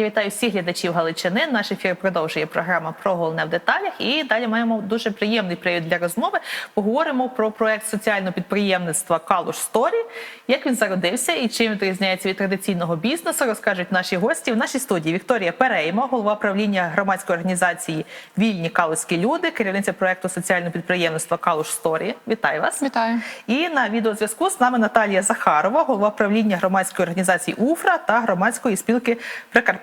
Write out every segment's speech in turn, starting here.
Я вітаю всіх глядачів Галичини. Наш ефір продовжує програма про головне в деталях. І далі маємо дуже приємний привід для розмови. Поговоримо про проект соціального підприємництва Калуш Сторі, як він зародився і чим відрізняється від традиційного бізнесу. Розкажуть наші гості в нашій студії. Вікторія Перейма, голова правління громадської організації Вільні Калуські люди, керівниця проекту соціального підприємництва Калуш Сторі. Вітаю вас! Вітаю. І на відеозв'язку з нами Наталія Захарова, голова правління громадської організації УФРА та громадської спілки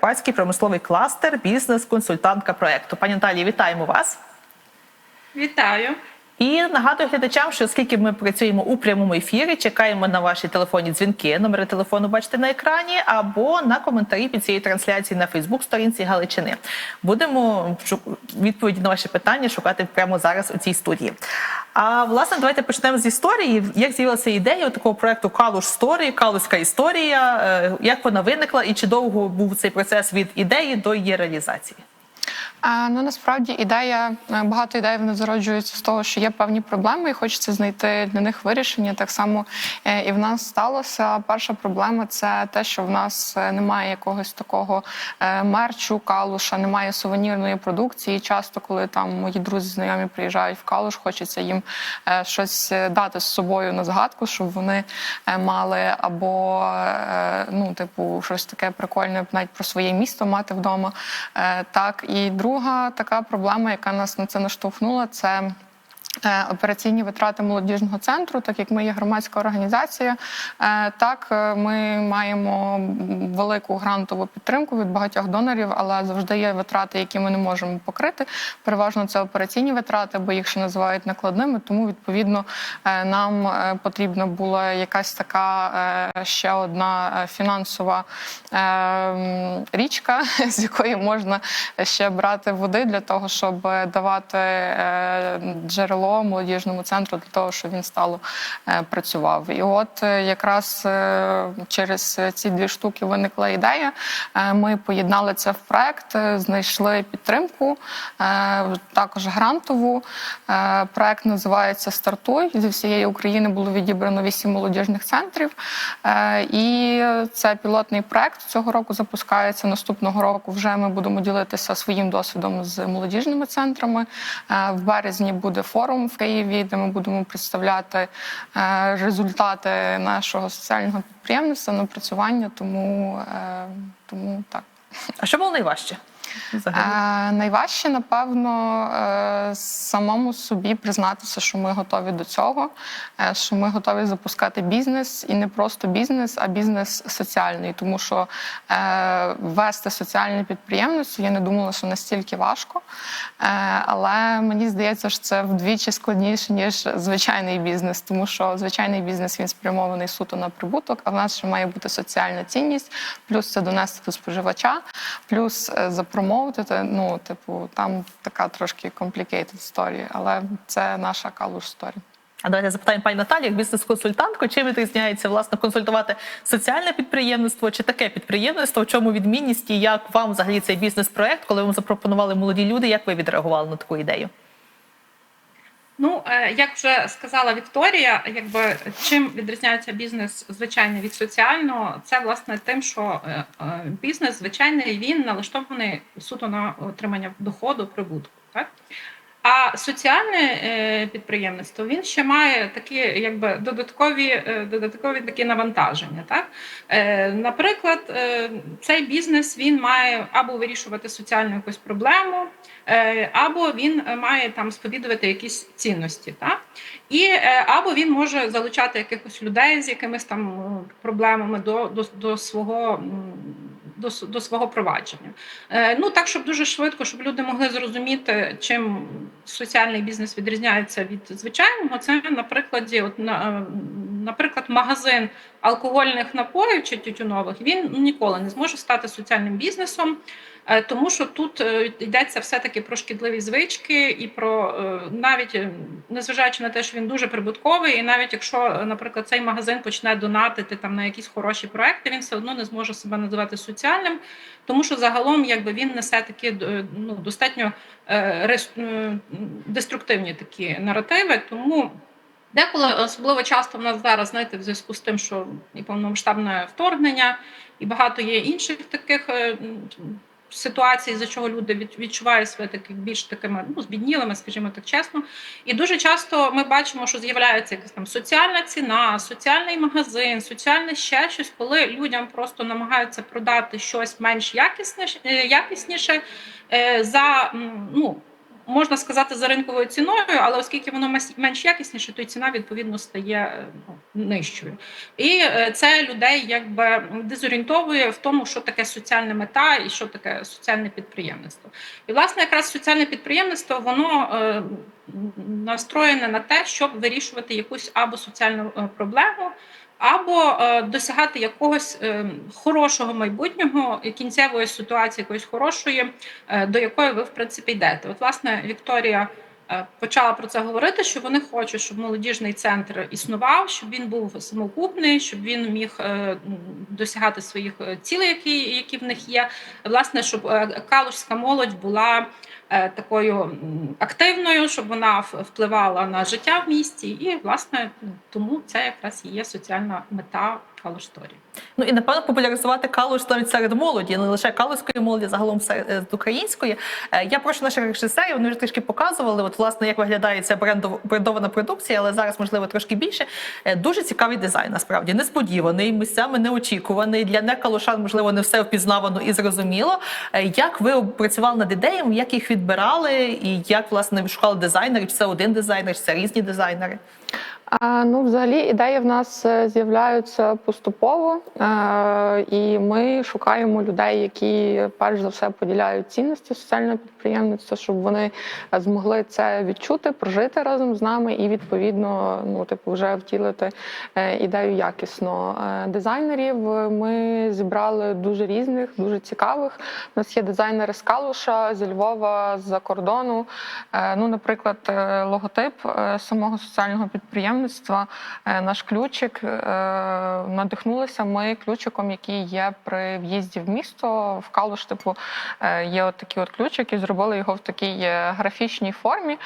Прикарпатський промисловий кластер, бізнес-консультантка проекту. Пані Наталії, вітаємо вас. Вітаю. І нагадую глядачам, що оскільки ми працюємо у прямому ефірі, чекаємо на ваші телефонні дзвінки. Номери телефону бачите на екрані, або на коментарі під цією трансляцією на Фейсбук-сторінці Галичини. Будемо відповіді на ваші питання шукати прямо зараз у цій студії. А власне, давайте почнемо з історії. Як з'явилася ідея такого проекту Калуш Сторі, Калуська історія? Е, Як вона виникла і чи довго був цей процес від ідеї до її реалізації? А, ну насправді ідея е, багато ідей вони зароджуються з того, що є певні проблеми, і хочеться знайти для них вирішення. Так само е, і в нас сталося. Перша проблема це те, що в нас е, немає якогось такого мерчу, калуша, немає сувенірної продукції. Часто, коли там мої друзі знайомі приїжджають в калуш, хочеться їм щось дати з собою на згадку, щоб вони мали або ну, типу, щось таке прикольне, навіть про своє місто мати вдома. Так, і друга така проблема, яка нас на це наштовхнула, це. Е, Операційні витрати молодіжного центру, так як ми є громадська організація, е, так е, ми маємо велику грантову підтримку від багатьох донорів, але завжди є витрати, які ми не можемо покрити. Переважно це операційні витрати, бо їх ще називають накладними. Тому відповідно нам потрібна була якась така ще одна фінансова річка, з якої можна ще брати води для того, щоб давати е, джерело молодіжному центру для того, щоб він стало е, працював. І от е, якраз е, через ці дві штуки виникла ідея. Ми поєднали це в проект, знайшли підтримку, також грантову. Проект називається Стартуй. Зі всієї України було відібрано вісім молодіжних центрів. І це пілотний проект цього року запускається. Наступного року вже ми будемо ділитися своїм досвідом з молодіжними центрами. В березні буде форум в Києві, де ми будемо представляти е, результати нашого соціального підприємництва, напрацювання. Тому, е, тому так. А що було найважче? Е, найважче, напевно, е, самому собі признатися, що ми готові до цього, е, що ми готові запускати бізнес і не просто бізнес, а бізнес соціальний. Тому що е, вести соціальне підприємництво я не думала, що настільки важко. Е, але мені здається, що це вдвічі складніше, ніж звичайний бізнес, тому що звичайний бізнес він спрямований суто на прибуток, а в нас ще має бути соціальна цінність, плюс це донести до споживача, плюс е, запромовити. Ну, типу, там така трошки complicated story, але це наша калуш story. А давайте запитаємо пані Наталі, як бізнес-консультантку, чим відрізняється власне консультувати соціальне підприємництво чи таке підприємництво? В чому відмінність і як вам взагалі цей бізнес-проект, коли вам запропонували молоді люди, як ви відреагували на таку ідею? Ну, е, як вже сказала Вікторія, якби чим відрізняється бізнес звичайний від соціального, це власне тим, що е, е, бізнес звичайний він налаштований суто на отримання доходу, прибутку. Так? А соціальне е, підприємництво він ще має такі якби додаткові, е, додаткові такі навантаження. Так? Е, Наприклад, цей бізнес він має або вирішувати соціальну якусь проблему, або він має там сповідувати якісь цінності. Так? І або він може залучати якихось людей з якимись там проблемами до, до, до свого. До, до свого провадження. Е, ну так, щоб дуже швидко, щоб люди могли зрозуміти, чим соціальний бізнес відрізняється від звичайного. Це на прикладі, от на, е, наприклад, магазин алкогольних напоїв чи тютюнових він ніколи не зможе стати соціальним бізнесом, тому що тут е, йдеться все-таки про шкідливі звички і про е, навіть е, незважаючи на те, що він дуже прибутковий, і навіть якщо, е, наприклад, цей магазин почне донатити там на якісь хороші проекти, він все одно не зможе себе називати соціальним, тому що загалом якби він несе такі е, ну, достатньо е, е, деструктивні такі наративи. Тому Деколи особливо часто в нас зараз, знаєте, в зв'язку з тим, що і повномасштабне вторгнення, і багато є інших таких м, ситуацій, за чого люди від- відчувають себе таких більш такими ну, збіднілими, скажімо так чесно. І дуже часто ми бачимо, що з'являється якась там соціальна ціна, соціальний магазин, соціальне ще щось, коли людям просто намагаються продати щось менш якісніше, е, якісніше е, за ну. Можна сказати за ринковою ціною, але оскільки воно менш якісніше, то й ціна відповідно стає е, ну, нижчою. І е, це людей якби дезорієнтовує в тому, що таке соціальна мета і що таке соціальне підприємництво. І власне якраз соціальне підприємництво воно е, настроєне на те, щоб вирішувати якусь або соціальну е, проблему. Або е, досягати якогось е, хорошого майбутнього кінцевої ситуації, якоїсь хорошої, е, до якої ви в принципі йдете. От, власне, Вікторія почала про це говорити, що вони хочуть, щоб молодіжний центр існував, щоб він був самокупний, щоб він міг досягати своїх цілей, які, які в них є. Власне, щоб калужська молодь була такою активною, щоб вона впливала на життя в місті, і власне тому це якраз і є соціальна мета Калушторі. Ну і напевно популяризувати калуш навіть серед молоді, не лише калузької молоді, загалом серед української. Е, Я прошу наших режисерів, вони вже трішки показували. От власне як виглядає ця брендов- брендована продукція, але зараз можливо трошки більше. Е, Дуже цікавий дизайн, насправді несподіваний, місцями неочікуваний. Для некалушан, можливо, не все впізнавано і зрозуміло. Е, Як ви працювали над ідеями, як їх відбирали, і як власне шукали дизайнерів? Чи це один дизайнер, чи це різні дизайнери? Ну, взагалі, ідеї в нас е, з'являються поступово, е, і ми шукаємо людей, які перш за все поділяють цінності соціального підприємництва, щоб вони змогли це відчути, прожити разом з нами і відповідно, ну типу, вже втілити е, ідею якісно. Дизайнерів ми зібрали дуже різних, дуже цікавих. У нас є дизайнери з Калуша, зі Львова, з-за кордону. Ну, наприклад, логотип самого соціального підприємництва, е, наш ключик. е, Надихнулися ми ключиком, який є при в'їзді в місто. В Калуш, типу, е, є от такі от і зробили його в такій графічній формі.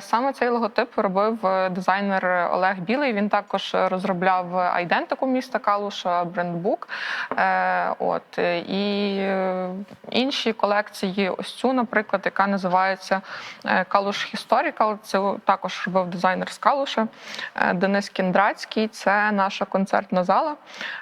Саме цей логотип робив дизайнер Олег Білий. Він також розробляв айдентику міста Калуша, брендбук. От і інші колекції, ось цю, наприклад, яка називається Калуш Historical, Це також робив дизайнер з Калуша. Денис Кіндрацький. Це наша концертна зала.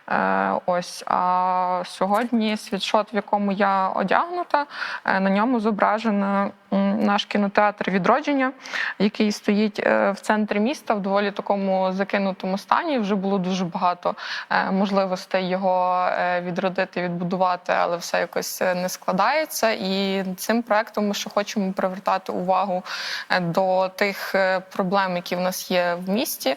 Е, Ось а сьогодні світшот, в якому я одягнута, е, на ньому зображено м, наш кінотеатр відродження, який стоїть е, в центрі міста в доволі такому закинутому стані. Вже було дуже багато е, можливостей його е, відродити, відбудувати, але все якось не складається. І цим проектом ми ще хочемо привертати увагу до тих проблем, які в нас є в місті,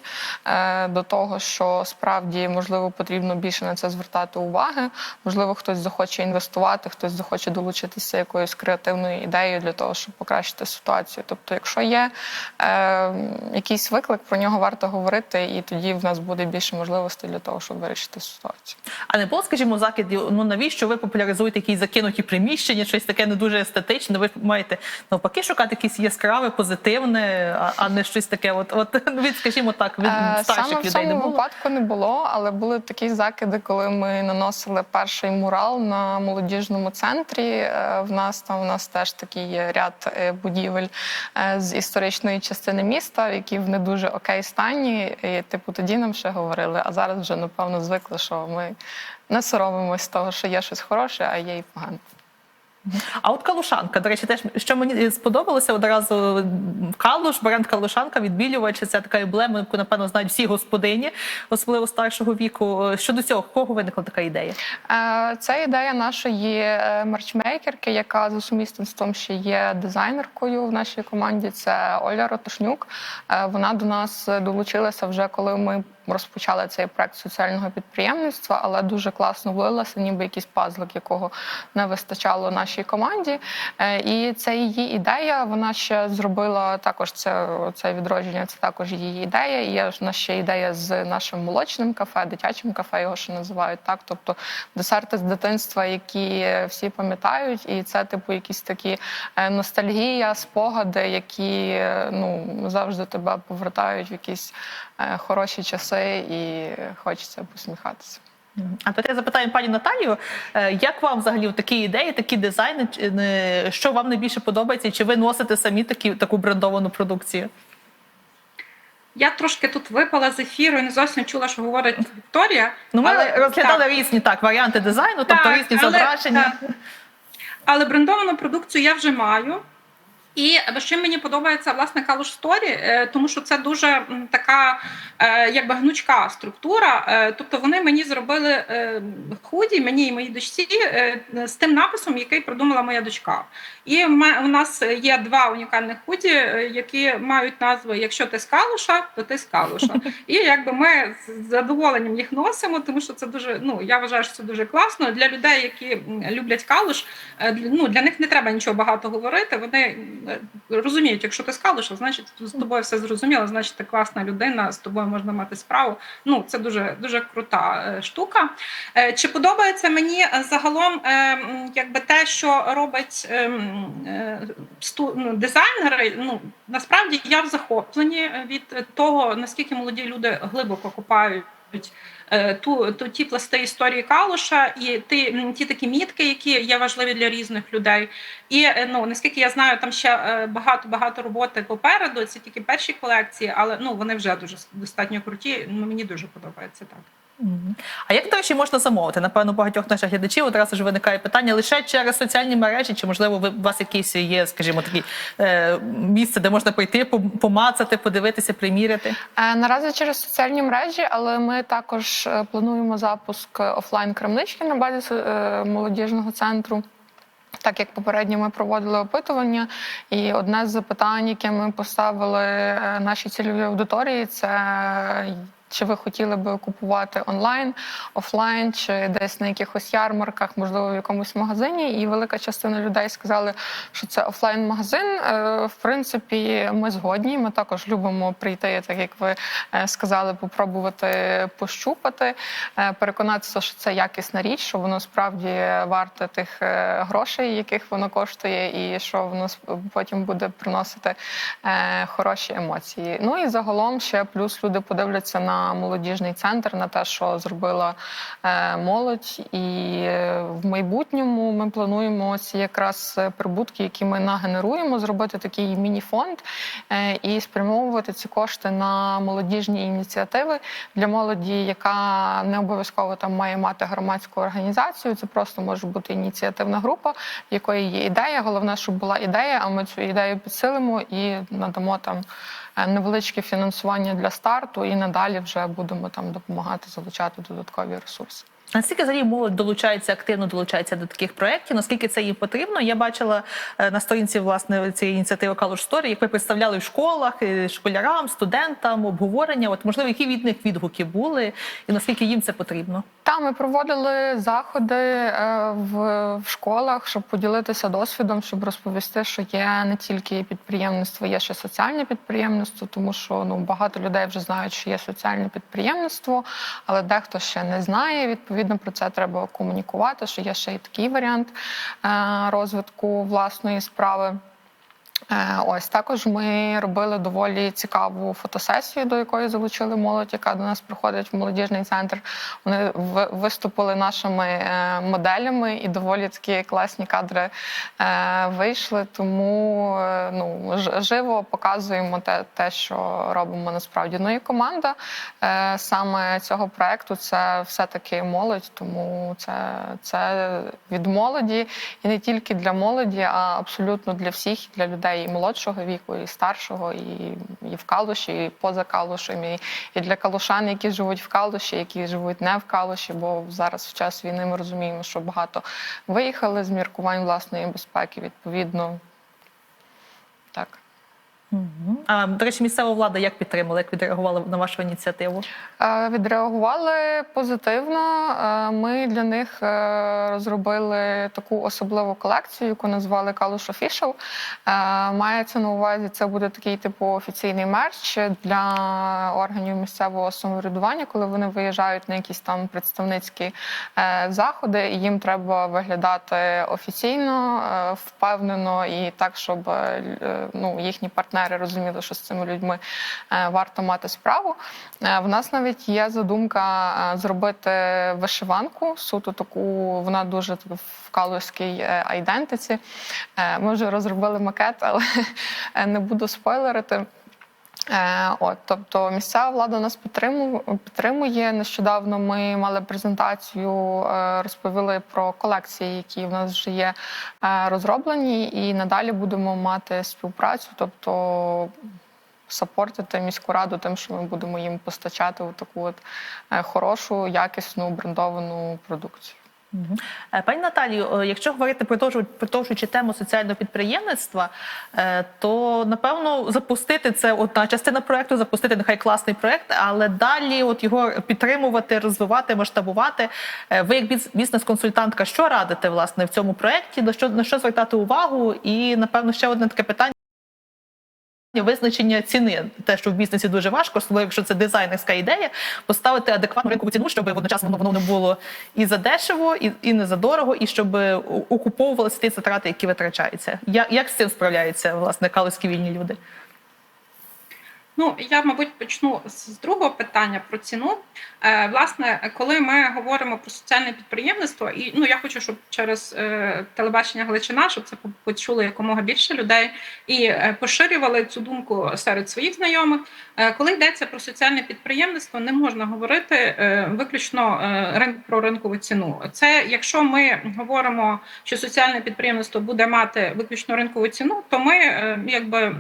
до того, що справді можливо потрібно більше на це звертати уваги. Можливо, хтось захоче інвестувати, хтось захоче долучитися якоюсь креативною ідеєю для того, щоб покращити ситуацію. Тобто, якщо є е, якийсь виклик, про нього варто говорити, і тоді в нас буде більше можливостей для того, щоб вирішити ситуацію. А не було, скажімо, закидів, ну навіщо ви популяризуєте якісь закинуті приміщення, щось таке не дуже естетичне. Ви маєте навпаки шукати якесь яскраве, позитивне, а, а не щось таке. От, от ну, від, скажімо так, від Е, старших Саме в людей не було. випадку не було, але були такі закиди, коли ми наносили перший мурал на молодіжному центрі. Е, В нас там у нас теж такий є ряд е, будівель е, з історичної частини міста, які в не дуже окей стані. І, типу, тоді нам ще говорили. А зараз вже напевно звикли, що ми не соромимось того, що є щось хороше, а є і погане. А от калушанка, до речі, теж що мені сподобалося одразу калуш, бренд калушанка, відбілювач. Це така емблема, яку напевно знають всі господині, особливо старшого віку. Щодо цього, кого виникла така ідея? Е, Це ідея нашої е, марчмейкерки, яка за сумісництвом ще є дизайнеркою в нашій команді. Це Оля Ротошнюк. Е, Вона до нас долучилася вже коли ми розпочали цей проект соціального підприємництва, але дуже класно влилася, ніби якийсь пазлик, якого не вистачало нашій команді. Е, І це її ідея. Вона ще зробила також це, це відродження. Це також її ідея. І Є ж у нас ще ідея з нашим молочним кафе, дитячим кафе, його ще називають так. Тобто десерти з дитинства, які всі пам'ятають, і це типу якісь такі е, ностальгія, спогади, які е, ну завжди тебе повертають в якісь хороші часи, і хочеться посміхатися. А тепер я запитаю пані Наталію, е, як вам взагалі такі ідеї, такі дизайни, що вам найбільше подобається, чи ви носите самі такі, таку брендовану продукцію? Я трошки тут випала з ефіру і не зовсім чула, що говорить Вікторія. Ну, ми але- розглядали так. різні так варіанти дизайну, тобто Так, різні але- зображення. так. Але брендовану продукцію я вже маю. І чим мені подобається власне Калуш Сторі, е, тому що це дуже така е, якби гнучка структура. Е, Тобто вони мені зробили худі, мені і моїй дочці з тим написом, який придумала моя дочка. І у нас є два унікальних худі, які мають назви Якщо ти з Калуша, то ти з Калуша. І якби ми з задоволенням їх носимо, тому що це дуже ну я вважаю, що це дуже класно для людей, які люблять калуш. Ну для них не треба нічого багато говорити. Вони розуміють, якщо ти з Калуша, значить з тобою все зрозуміло, значить ти класна людина, з тобою можна мати справу. Ну це дуже дуже крута е, штука. Е, Чи подобається мені е, загалом, е, якби те, що робить е, е, ну, дизайнери? Ну насправді я в захопленні від того, наскільки молоді люди глибоко копають. Е, Ту, ту ті пласти історії Калуша і ті, ті такі мітки, які є важливі для різних людей. І е, ну наскільки я знаю, там ще е, багато багато роботи попереду. Це тільки перші колекції, але ну вони вже дуже достатньо круті. Ну мені дуже подобається так. А як, до речі, можна замовити? Напевно, багатьох наших глядачів одразу ж виникає питання лише через соціальні мережі, чи можливо ви у вас якісь є, скажімо, такі е, місце, де можна прийти, помацати, подивитися, приміряти? Е, Наразі через соціальні мережі, але ми також е, плануємо запуск офлайн крамнички на базі е, молодіжного центру. Так як попередньо ми проводили опитування, і одне з запитань, яке ми поставили е, нашій цільовій аудиторії, це чи ви хотіли би купувати онлайн, офлайн, чи десь на якихось ярмарках, можливо, в якомусь магазині. І велика частина людей сказали, що це офлайн-магазин. Е, В принципі, ми згодні. Ми також любимо прийти, так як ви е, сказали, попробувати пощупати, е, переконатися, що це якісна річ, що воно справді варте тих грошей, яких воно коштує, і що воно потім буде приносити хороші емоції. Ну і загалом ще плюс люди подивляться на молодіжний центр, на те, що зробила е, молодь, і е, в майбутньому ми плануємо ці якраз е, прибутки, які ми нагенеруємо, зробити такий міні-фонд і спрямовувати ці кошти на молодіжні ініціативи для молоді, яка не обов'язково там має мати громадську організацію. Це просто може бути ініціативна група, в якої є ідея. Головне, щоб була ідея, а ми цю ідею підсилимо і надамо там невеличке фінансування для старту, і надалі вже будемо там допомагати залучати додаткові ресурси. Наскільки взагалі молодь долучається активно долучається до таких проєктів? Наскільки це їм потрібно? Я бачила е, на сторінці власне цієї ініціативи Story, як ви представляли в школах е, школярам, студентам обговорення. От можливо, які від них відгуки були, і наскільки їм це потрібно? Та ми проводили заходи е, в, школах, щоб поділитися досвідом, щоб розповісти, що є не тільки підприємництво, є ще соціальне підприємництво, тому що ну багато людей вже знають, що є соціальне підприємництво, але дехто ще не знає. Відповідно, про це треба комунікувати. Що є ще й такий варіант е, розвитку власної справи. Е, Ось також ми робили доволі цікаву фотосесію, до якої залучили молодь, яка до нас приходить в молодіжний центр. Вони виступили нашими е, моделями, і доволі такі класні кадри е, вийшли. Тому ну живо показуємо те, те, що робимо насправді. Ну і команда саме цього проекту це все-таки молодь, тому це, це від молоді і не тільки для молоді, а абсолютно для всіх, для людей і молодшого віку, і старшого, і, і в Калуші, і поза Калушем, і, і для калушан, які живуть в Калуші, які живуть не в Калуші, бо зараз в час війни ми розуміємо, що багато виїхали з міркувань власної безпеки. Відповідно, А, до речі, місцева влада як підтримала, як відреагувала на вашу ініціативу? Відреагували позитивно. Ми для них е, розробили таку особливу колекцію, яку назвали Калуш Official. Мається на увазі, це буде такий типу офіційний мерч для органів місцевого самоврядування, коли вони виїжджають на якісь там представницькі е, заходи, і їм треба виглядати офіційно, е, впевнено і так, щоб ну, їхні партнери розуміли, що з цими людьми е, варто мати справу. Е, В нас навіть є задумка е, зробити вишиванку, суто таку, вона дуже в калузькій айдентиці. Ми вже розробили макет, але не буду спойлерити. Е, От, тобто місцева влада нас підтримує. Нещодавно ми мали презентацію, е, розповіли про колекції, які в нас вже є е, розроблені, і надалі будемо мати співпрацю, тобто сапортити міську раду тим, що ми будемо їм постачати таку от хорошу, якісну брендовану продукцію. Е, Пані Наталію, е, якщо говорити продовжу- продовжуючи тему соціального підприємництва, е, то напевно запустити це одна частина проекту, запустити нехай класний проект, але далі от його підтримувати, розвивати, масштабувати. Ви як біз- бізнес-консультантка, що радите власне в цьому проекті? На що на що звертати увагу? І напевно ще одне таке питання. Визначення ціни, те, що в бізнесі дуже важко, особливо якщо це дизайнерська ідея, поставити адекватну ринкову ціну, щоб водночасно воно не було і за дешево, і, і не за дорого, і щоб окуповувалися ті затрати, які витрачаються. Як, як з цим справляються власне калузькі вільні люди? Ну, я, мабуть, почну з другого питання про ціну. Е, власне, коли ми говоримо про соціальне підприємництво, і ну я хочу, щоб через е, телебачення Галичина, щоб це почули якомога більше людей і е, поширювали цю думку серед своїх знайомих. Е, коли йдеться про соціальне підприємництво, не можна говорити е, виключно е, про ринкову ціну. Це якщо ми говоримо, що соціальне підприємництво буде мати виключно ринкову ціну, то ми е, якби.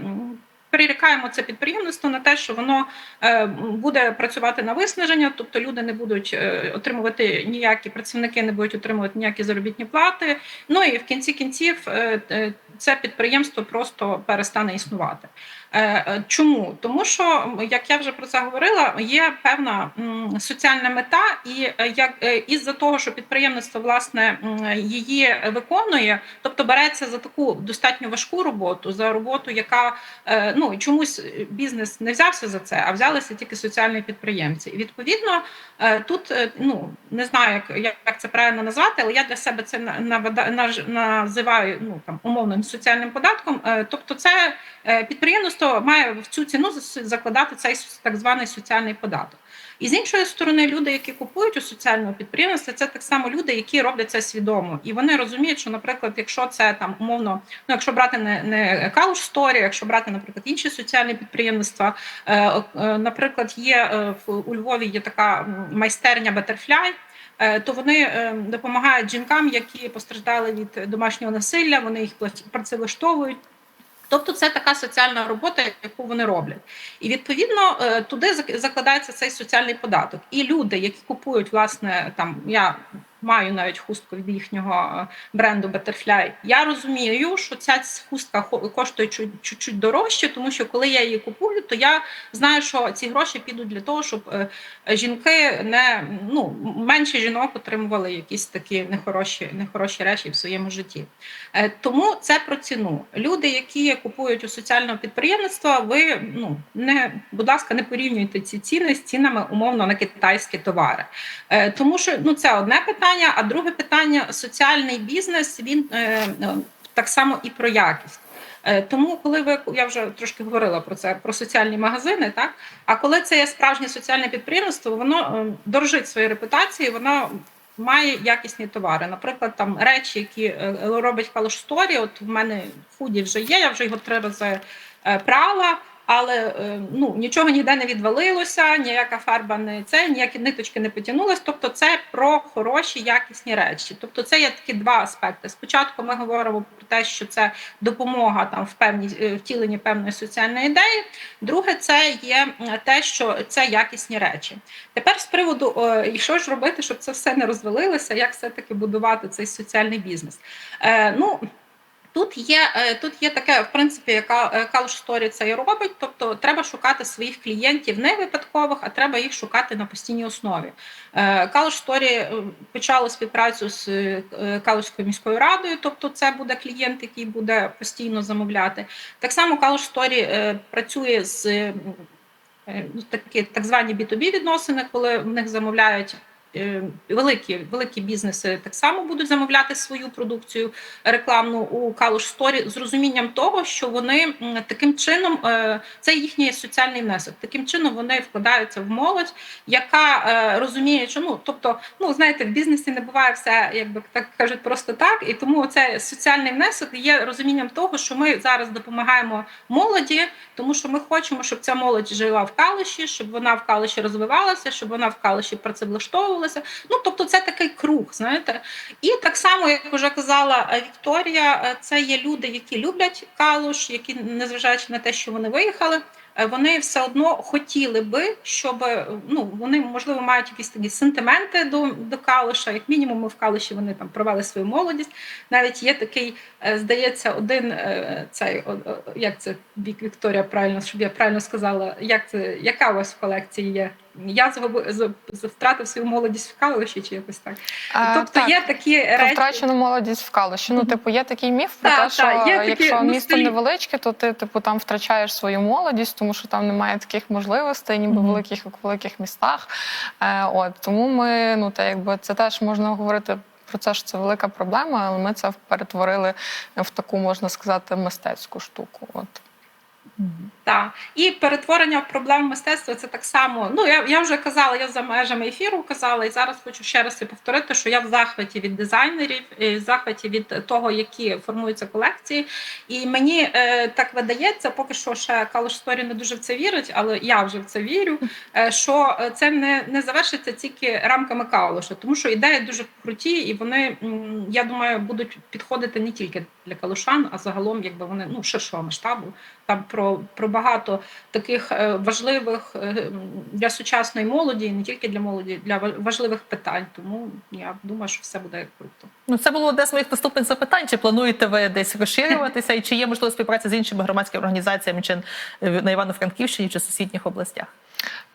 М, Перерікаємо це підприємництво на те, що воно е, буде працювати на виснаження, тобто люди не будуть е, отримувати ніякі працівники, не будуть отримувати ніякі заробітні плати. Ну і в кінці кінців е, це підприємство просто перестане існувати. Е, е, Чому? Тому що, як я вже про це говорила, є певна соціальна мета, і е, як із-за того, що підприємництво власне її виконує, тобто береться за таку достатньо важку роботу, за роботу, яка ну чомусь бізнес не взявся за це, а взялися тільки соціальні підприємці. І відповідно тут ну не знаю, як, як, це правильно назвати, але я для себе це називаю ну там умовним соціальним податком. Тобто, це підприємництво має в цю ціну закладати цей так званий соціальний податок. І з іншої сторони, люди, які купують у соціального підприємництва, це так само люди, які роблять це свідомо, і вони розуміють, що, наприклад, якщо це там умовно, ну якщо брати не, не кауч сторі, якщо брати, наприклад, інші соціальні підприємництва, е, е, наприклад, є е, у Львові є така майстерня Butterfly, е, то вони е, допомагають жінкам, які постраждали від домашнього насилля, вони їх працевлаштовують. Тобто це така соціальна робота, яку вони роблять, і відповідно е, туди зак- закладається цей соціальний податок. І люди, які купують, власне, там я маю навіть хустку від їхнього е, бренду Butterfly, Я розумію, що ця хустка коштує чу- чуть-чуть дорожче, тому що коли я її купую, то я знаю, що ці гроші підуть для того, щоб е, жінки не ну менше жінок отримували якісь такі нехороші, нехороші речі в своєму житті. Е, Тому це про ціну. Люди, які купують у соціального підприємництва, ви ну не будь ласка, не порівнюйте ці ціни з цінами умовно на китайські товари. Тому що ну це одне питання, а друге питання соціальний бізнес він е, е, так само і про якість. Е, Тому, коли ви я вже трошки говорила про це про соціальні магазини, так а коли це є справжнє соціальне підприємство, воно дорожить своєю репутацією, воно має якісні товари. Наприклад, там речі, які робить Калош Story, От в мене в худі вже є. Я вже його три рази прала. Але е, ну нічого ніде не відвалилося, ніяка фарба не це, ніякі ниточки не потягнулись. Тобто, це про хороші якісні речі. Тобто, це є такі два аспекти. Спочатку ми говоримо про те, що це допомога там в певній е, втіленні певної соціальної ідеї. Друге, це є те, що це якісні речі. Тепер з приводу і що ж робити, щоб це все не розвалилося, як все таки будувати цей соціальний бізнес. Е, ну Тут є е, тут є таке, в принципі, яка е, Сторі це і робить. Тобто треба шукати своїх клієнтів не випадкових, а треба їх шукати на постійній основі. Калуш Сторі почало співпрацю з е, Калушською міською радою, тобто це буде клієнт, який буде постійно замовляти. Так само Калуш Сторі працює з е, ну, такі так звані B2B відносини, коли в них замовляють. Е, Великі великі бізнеси так само будуть замовляти свою продукцію рекламну у Калуш Сторі з розумінням того, що вони таким чином е, це їхній соціальний внесок. Таким чином вони вкладаються в молодь, яка е, розуміє, що ну тобто, ну знаєте, в бізнесі не буває все, якби так кажуть, просто так. І тому це соціальний внесок є розумінням того, що ми зараз допомагаємо молоді, тому що ми хочемо, щоб ця молодь жила в калуші, щоб вона в калуші розвивалася, щоб вона в калуші працевлаштовувалася. Ну тобто, це такий круг, знаєте. І так само, як вже казала е, Вікторія, е, це є люди, які люблять калуш, які, незважаючи на те, що вони виїхали, е, вони все одно хотіли би, щоб ну вони можливо мають якісь такі сентименти до, до калуша. Як мінімум, ми в калуші вони там провели свою молодість. Навіть є такий, здається, один цей як це Вік Вікторія правильно, щоб я правильно сказала, як це яка у вас в колекції є? Я втратив свою молодість в калуші, чи якось так. Е, Тобто так. є такі речі. втрачену молодість в калуші. Ну, типу, є такий міф про Так, те, що так, є такі, якщо ну, місто невеличке, то ти типу там втрачаєш свою молодість, тому що там немає таких можливостей, ніби в Мгм. великих як в великих містах. Е, от тому ми, ну та якби це теж можна говорити. Про це що це велика проблема, але ми це перетворили в таку, можна сказати, мистецьку штуку. От Так. І перетворення в проблему мистецтва це так само. Ну я, я вже казала, я за межами ефіру казала, і зараз хочу ще раз це повторити, що я в захваті від дизайнерів, і в захваті від того, які формуються колекції. І мені е, так видається, поки що ще Калуш Сторі не дуже в це вірить, але я вже в це вірю. Е, що це не, не завершиться тільки рамками Калуша, тому що ідеї дуже круті, і вони, я думаю, будуть підходити не тільки для калушан, а загалом, якби вони ну ширшого масштабу. Там про, про багато таких е, важливих е, для сучасної молоді, і не тільки для молоді, для ва- важливих питань. Тому я думаю, що все буде круто. Ну, це було одне з моїх наступних запитань. Чи плануєте ви десь розширюватися, і чи є можливо співпраця з іншими громадськими організаціями, чи е, на Івано-Франківщині, чи сусідніх областях?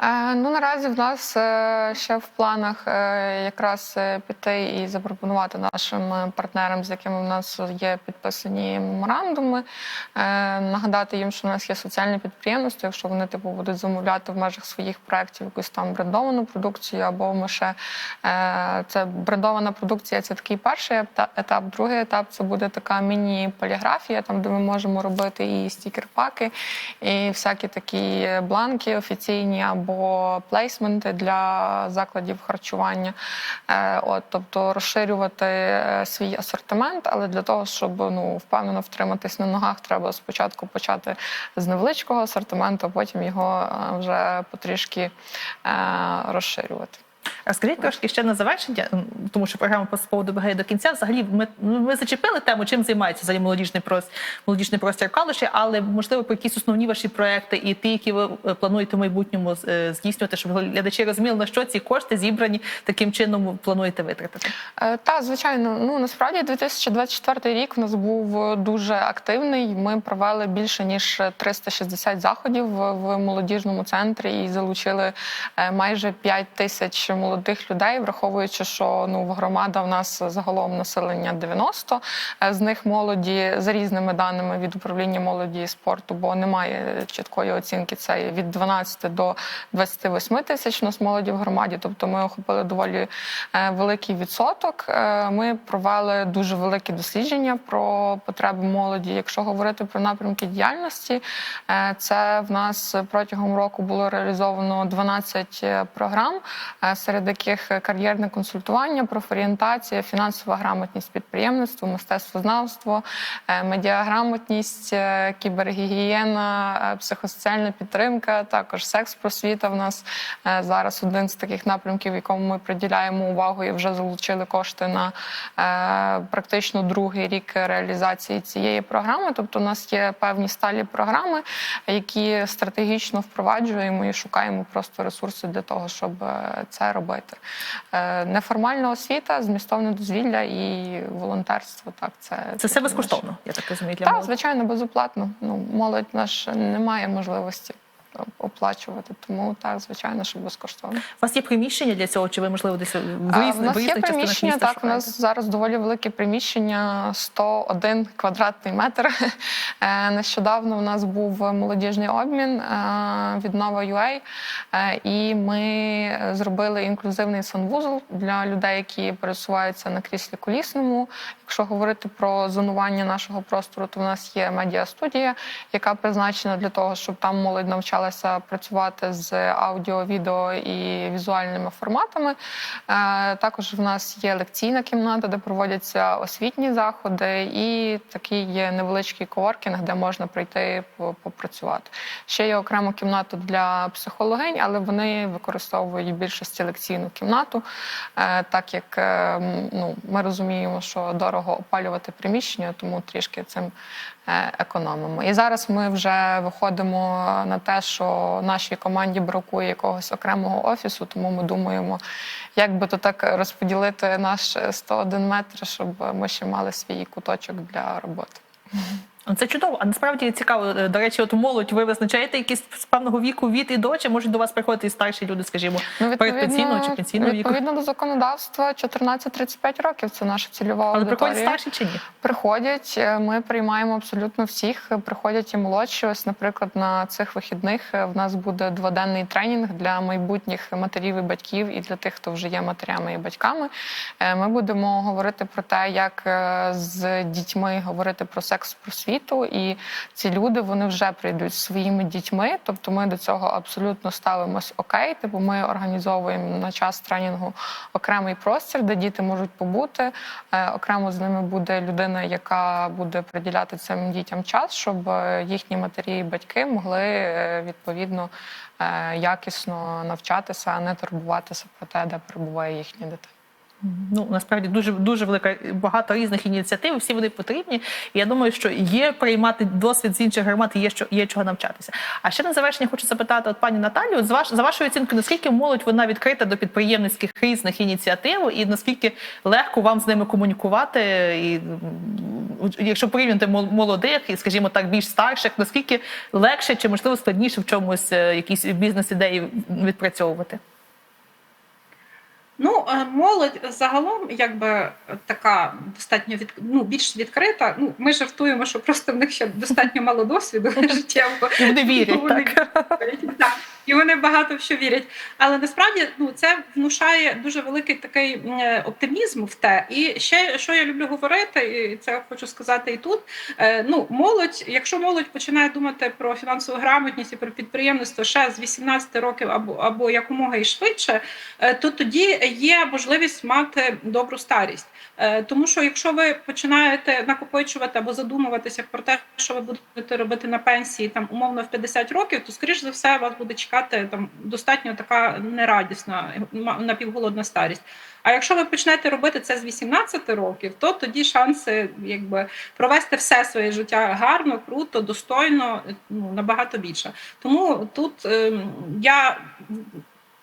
Е, Ну наразі в нас е, ще в планах е, якраз піти і запропонувати нашим партнерам, з якими в нас є підписані меморандуми, нагадати їм, що в нас є соціальне підприємництво. Якщо вони типу будуть замовляти в межах своїх проєктів якусь там брендовану продукцію, або ми ще це брендована продукція. Це такий перший етап. Другий етап це буде така міні-поліграфія, там де ми можемо робити і стікер-паки, і всякі такі бланки офіційні або плейсменти для закладів харчування. Е, От, тобто розширювати е, свій асортимент, але для того, щоб ну впевнено втриматись на ногах, треба спочатку почати з невеличкого асортименту, а потім його е, вже потрішки розширювати. Розкажіть трошки ще на завершення, тому що програма поступово добігає до кінця. Взагалі, ми, ну, ми зачепили тему, чим займається взагалі молодіжний простір, молодіжний простір Калуші, але можливо про якісь основні ваші проекти і ті, які ви е, плануєте в майбутньому е, здійснювати, щоб глядачі розуміли, на що ці кошти зібрані таким чином плануєте витратити. Е, Та, звичайно, ну насправді 2024 рік в нас був дуже активний. Ми провели більше ніж 360 заходів в, молодіжному центрі і залучили майже 5 тисяч молодих людей, враховуючи, що ну громада в нас загалом населення 90, е, з них молоді за різними даними від управління молоді і спорту, бо немає чіткої оцінки. Це від 12 до 28 тисяч у нас молоді в громаді. Тобто ми охопили доволі е, великий відсоток. Е, Ми провели дуже великі дослідження про потреби молоді. Якщо говорити про напрямки діяльності, це в нас протягом року було реалізовано 12 програм, серед яких кар'єрне консультування, профорієнтація, фінансова грамотність підприємництво, мистецтвознавство, е, медіаграмотність, е, кібергігієна, е, психосоціальна підтримка, також секс-просвіта. В нас зараз один з таких напрямків, якому ми приділяємо увагу і вже залучили кошти на практично другий рік реалізації цієї програми. Тобто, у нас є певні сталі програми, які стратегічно впроваджуємо і шукаємо просто ресурси для того, щоб це робити. Е, Неформальна освіта, змістовне дозвілля і волонтерство. Так, це Це все безкоштовно, я так розумію. Для Так, молоді. звичайно, безоплатно. Ну, молодь наш не має можливості оплачувати, тому так, звичайно, що безкоштовно. У вас є приміщення для цього, чи ви можливо десь в А, різних в нас є приміщення, міста так, у нас зараз доволі велике приміщення, 101 квадратний метр. Е, Нещодавно у нас був молодіжний обмін е, від Nova.ua, е, і ми зробили інклюзивний санвузол для людей, які пересуваються на кріслі колісному. Якщо говорити про зонування нашого простору, то в нас є медіа-студія, яка призначена для того, щоб там молодь навчалася працювати з аудіо, відео і візуальними форматами. Е, Також в нас є лекційна кімната, де проводяться освітні заходи, і такий є невеличкий коворкінг, де можна прийти попрацювати. Ще є окрема кімната для психологинь, але вони використовують в більшості лекційну кімнату, е, так як е, ну, ми розуміємо, що дорого опалювати приміщення, тому трішки цим економимо. І зараз ми вже виходимо на те, що нашій команді бракує якогось окремого офісу, тому ми думаємо, як би то так розподілити наш 101 метр, щоб ми ще мали свій куточок для роботи. Це чудово. А насправді цікаво. е, До речі, от молодь ви визначаєте якісь з певного віку від і до, чи можуть до вас приходити і старші люди, скажімо, Ну, передпенсійного чи пенсійного віку? відповідно до законодавства 14-35 років це наша цільова Але аудиторія. приходять старші чи ні? Приходять, е, ми приймаємо абсолютно всіх. Приходять і молодші. Ось, наприклад, на цих вихідних е, в нас буде дводенний тренінг для майбутніх матерів і батьків, і для тих, хто вже є матерями і батьками. Ми будемо говорити про те, як з дітьми говорити про секс просвіту. І ці люди вони вже прийдуть зі своїми дітьми. Тобто, ми до цього абсолютно ставимось окей. Типу, ми організовуємо на час тренінгу окремий простір, де діти можуть побути. Е, Окремо з ними буде людина, яка буде приділяти цим дітям час, щоб е, їхні матері і батьки могли е, відповідно якісно навчатися, а не турбуватися про те, де перебуває їхня дитина. Ну насправді дуже дуже велика багато різних ініціатив. Всі вони потрібні. І я думаю, що є приймати досвід з інших громад, є що є чого навчатися. А ще на завершення хочу запитати от пані Наталію, з ваш за вашою оцінкою, наскільки молодь вона відкрита до підприємницьких різних ініціатив, і наскільки легко вам з ними комунікувати, і якщо порівняти мол- молодих і, скажімо так, більш старших, наскільки легше чи можливо складніше в чомусь е, якісь бізнес-ідеї відпрацьовувати? Ну, е, молодь загалом, якби така достатньо від, ну, більш відкрита. Ну, ми жартуємо, що просто в них ще достатньо мало досвіду життєвого. І вони вірять, І вони багато в що вірять. Але насправді ну, це внушає дуже великий такий е, оптимізм в те. І ще що я люблю говорити, і це хочу сказати і тут. Е, Ну, молодь, якщо молодь починає думати про фінансову грамотність і про підприємництво ще з 18 років або, або якомога і швидше, е, то тоді є можливість мати добру старість. Тому що якщо ви починаєте накопичувати або задумуватися про те, що ви будете робити на пенсії там умовно в 50 років, то скоріш за все вас буде чекати там достатньо така нерадісна напівголодна старість. А якщо ви почнете робити це з 18 років, то тоді шанси якби провести все своє життя гарно, круто, достойно, ну набагато більше. Тому тут е, я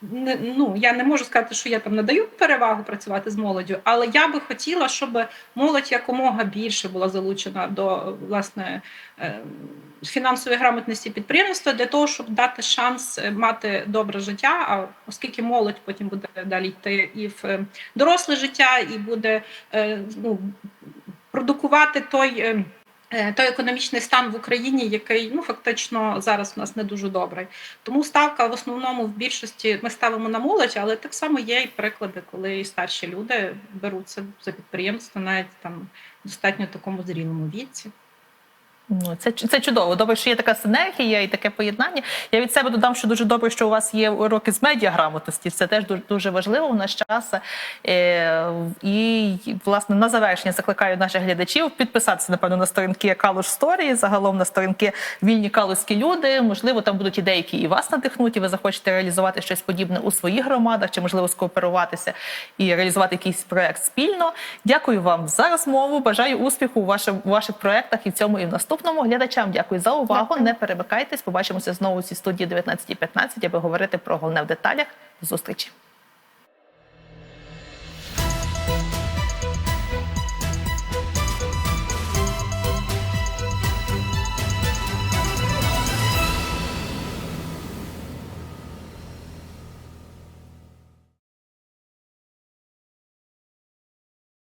не, ну, я не можу сказати, що я там надаю перевагу працювати з молоддю, але я би хотіла, щоб молодь якомога більше була залучена до власне е, фінансової грамотності підприємництва для того, щоб дати шанс е, мати добре життя. А оскільки молодь потім буде далі йти і в е, доросле життя, і буде ну, продукувати той. Е, Той економічний стан в Україні, який ну фактично зараз у нас не дуже добрий. Тому ставка в основному в більшості ми ставимо на молодь, але так само є і приклади, коли і старші люди беруться за підприємство, навіть там достатньо такому зрілому віці. Ну, це, це чудово. Добре, що є така синергія і таке поєднання. Я від себе додам, що дуже добре, що у вас є уроки з медіаграмотності. Це теж дуже, дуже важливо в наш час. Е, і, власне, на завершення закликаю наших глядачів підписатися, напевно, на сторінки Калуш Сторії, загалом на сторінки Вільні Калузькі люди. Можливо, там будуть ідеї, які і вас надихнуть, і ви захочете реалізувати щось подібне у своїх громадах, чи можливо скооперуватися і реалізувати якийсь проект спільно. Дякую вам за розмову. Бажаю успіху у ваших, у ваших проектах і в цьому, і в наступному. Глядачам дякую за увагу. Дякую. Не перемикайтесь. Побачимося знову у цій студії 19.15, аби говорити про головне в деталях. Зустрічі.